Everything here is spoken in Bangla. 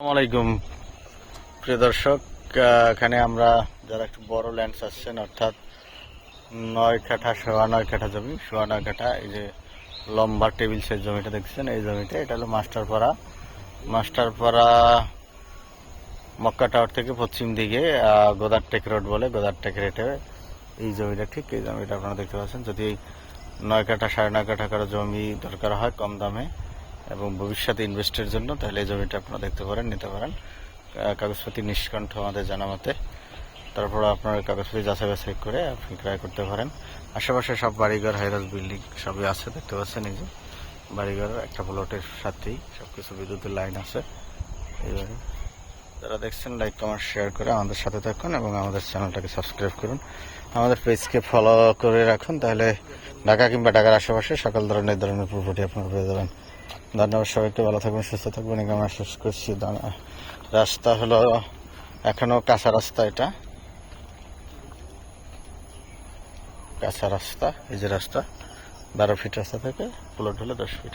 আলাইকুম প্রিয় দর্শক। এখানে আমরা যারা একটু বড় ল্যান্ড চাচ্ছেন অর্থাৎ নয় কাঠা সোয়া নয় কাঠা জমি সোয়া নয় কাঠা এই যে লম্বা টেবিল সেট জমিটা দেখছেন এই জমিটা এটা হলো মাস্টারপাড়া। মাস্টারপাড়া মক্কা টাওয়ার থেকে পশ্চিম দিকে আহ, গোদারটেক রোড বলে গোদারটেক রেটে এই জমিটা ঠিক এই জমিটা আপনারা দেখতে পাচ্ছেন। যদি নয় কাঠা সাড়ে নয় কাঠা কারও জমি দরকার হয় কম দামে এবং ভবিষ্যতে ইনভেস্টের জন্য, তাহলে এই জমিটা আপনারা দেখতে পারেন, নিতে পারেন। কাগজপাতি নিষ্কণ্ঠ আমাদের জানা মতে। তারপর আপনার কাগজপাতি যাচাই বাছাই করে আপনি ক্রয় করতে পারেন। আশেপাশে সব বাড়িঘর হাইরাজ বিল্ডিং সবই আছে, দেখতে পাচ্ছেন এই যে। বাড়িঘর, একটা প্লটের সাথেই সব কিছু বিদ্যুতের লাইন আছে। এইভাবে। যারা দেখছেন লাইক কমেন্ট শেয়ার করে আমাদের সাথে থাকুন এবং আমাদের চ্যানেলটাকে সাবস্ক্রাইব করুন। আমাদের পেজকে ফলো করে রাখুন, তাহলে ঢাকা কিংবা ঢাকার আশেপাশে সকল ধরনের ধরনের পুরোপুরি আপনারা পেয়ে যাবেন। ধন্যবাদ সবাইকে, ভালো থাকবেন, সুস্থ থাকবেন। এখানে আমরা শেষ করছি রাস্তা হলো এখনও কাঁচা রাস্তা এটা। কাঁচা রাস্তা, এই যে রাস্তা, বারো ফিট রাস্তা থেকে প্লট হলো দশ ফিট